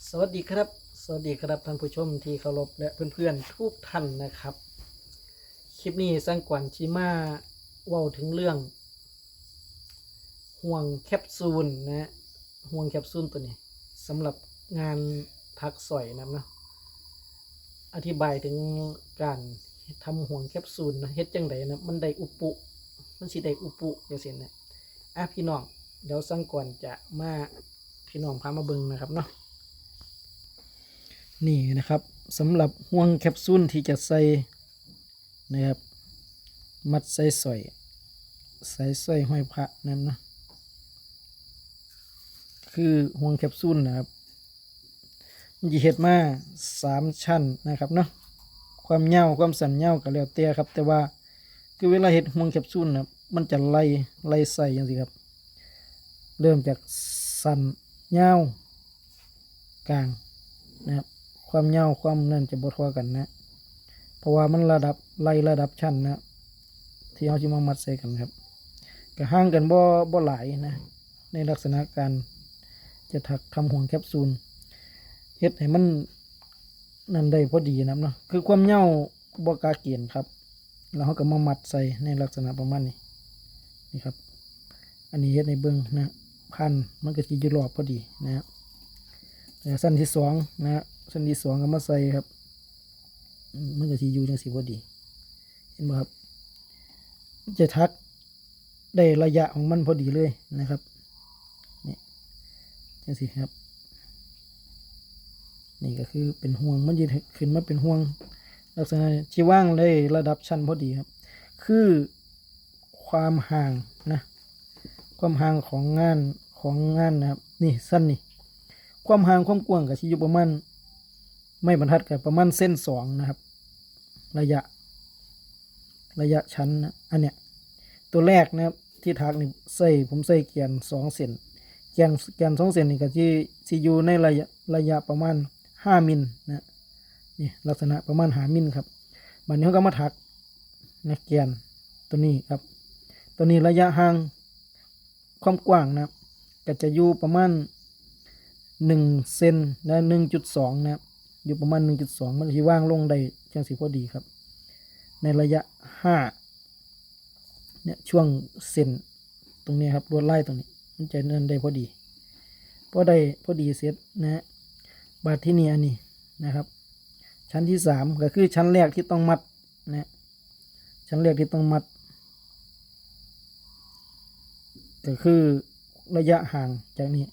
สวัสดีครับ สวัสดีครับท่านผู้ชมที่เคารพและเพื่อนๆทุกท่านนะครับ คลิปนี้สร้างกวนชิมาเว้าถึงเรื่อง ห่วงแคปซูลนะฮะห่วงแคปซูลตัวนี้สำหรับงานทักสอยนะครับเนาะอธิบายถึงการทำห่วงแคปซูลนะเฮ็ดจังไดนะมันได้อุปุ มันสิได้อุปุจังซี่นะอะพี่น้องเดี๋ยวสร้างกวนจะมาพี่น้องพามาเบิ่งนะครับเนาะ นี่นะครับสำหรับห่วงแคปซูลที่จะใส่นะครับ มัดใส่สอยใส่สอยห้อยพระนั่นนะคือห่วงแคปซูลนะครับมันจะเห็ดมาสามชั้นนะครับเนาะความยาวความสั้นยาวก็แล้วแต่ครับ แต่ว่าคือเวลาเห็ดห่วงแคปซูลนะมันจะไล่ไล่ใส่อย่างสิครับ เริ่มจากสั้นยาวกลางนะครับ ความยาวความนั่นจะบทว่ากันนะ เพราะว่ามันระดับไล่ระดับชั้นนะ ที่เอาจิมามัดใส่กันครับก็ห่างกันบ่บ่หลายนะ ในลักษณะการจะถักทำห่วงแคปซูลเฮ็ดให้มันนั่นได้พอดีนะครับเนาะคือความยาวบ่กาเกียนครับ แล้วเขาก็มามัดใส่ในลักษณะประมาณนี้นี่ครับ อันนี้เฮ็ดในเบิ้องนะพันมันก็จะอยู่รอบพอดีนะครับแล้วสั้นที่สองนะ ฮะสั้นที่สองก็มาใส่ครับ มันก็สีอยู่จังสีพอดี เห็นไหมครับ จะทักได้ระยะของมันพอดีเลยนะครับนี่จังสีครับ นี่ก็คือเป็นห่วงมันจะขึ้นมาเป็นห่วง ลักษณะที่ว่างได้ระดับชั้นพอดีครับ คือความห่างนะ ความห่างของงานของงานนะครับ นี่สั้นนี่ความห่างความกว้างกับที่อยู่ประมาณ ไม่บรรทัดกับประมาณเส้นสองนะครับ ระยะ ระยะชั้นนะอันเนี้ยตัวแรกนะครับที่ทักนี่ใส่ผมใส่เกียนสองเซนเกียนเกียนสองเซนนี่ก็ที่ซีอยู่ในระยะระยะประมาณห้ามิลนะนี่ลักษณะประมาณหามิลครับบัดนี้เขาก็มาถักนะเกียนตัวนี้ครับ ตัวนี้ระยะห่างความกว้างนะครับก็จะอยู่ประมาณหนึ่งเซนและหนึ่งจุดสองนะครับ อยู่ประมาณหนึ่งจุดสองมันที่ว่างลงได้จังสีพอดีครับ ในระยะห้าเนี่ยช่วงเซนตรงนี้ครับลวดไล่ตรงนี้ มันจะนั่นได้พอดีพอได้พอดีเสร็จนะฮะบาทที่นี่อันนี้นะครับ ชั้นที่สามก็คือชั้นแรกที่ต้องมัดนะชั้นแรกที่ต้องมัดก็คือระยะห่างจากนี้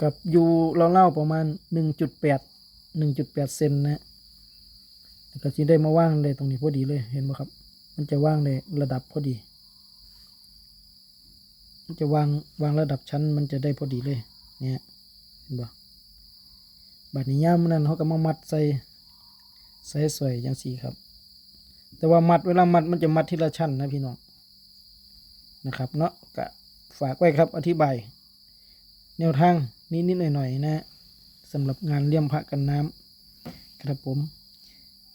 กับอยู่เล่าๆประมาณห นึ่งจุดแปดหนึ่งจุดแปดเซนนะก็จะได้มาว่างได้ตรงนี้พอดีเลยเห็นไหมครับ มันจะว่างในระดับพอดี มันจะวางวางระดับชั้นมันจะได้พอดีเลย เนี่ยเห็นบ่บัดนี้ย่ามนั้นเขาก็มามัดใส่ใส่สวยอย่างสีครับ แต่ว่ามัดเวลามัดมันจะมัดทีละชั้นนะพี่น้องนะครับเนาะก็ฝากไว้ครับอธิบาย แนวทางนิดๆหน่อยๆนะฮะ สำหรับงานเลี่ยมพระกันน้ำครับผม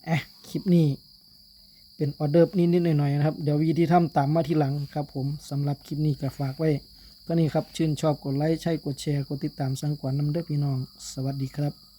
อะคลิปนี้เป็นออเดอร์นิดๆหน่อยๆนะครับ เดี๋ยววิธีทำตามมาทีหลังครับผมสำหรับคลิปนี้ก็ฝากไว้ก็นี่ครับชื่นชอบกดไลค์ใช่กดแชร์กดติดตามสังกวนน้ำเด้อพี่น้อง สวัสดีครับ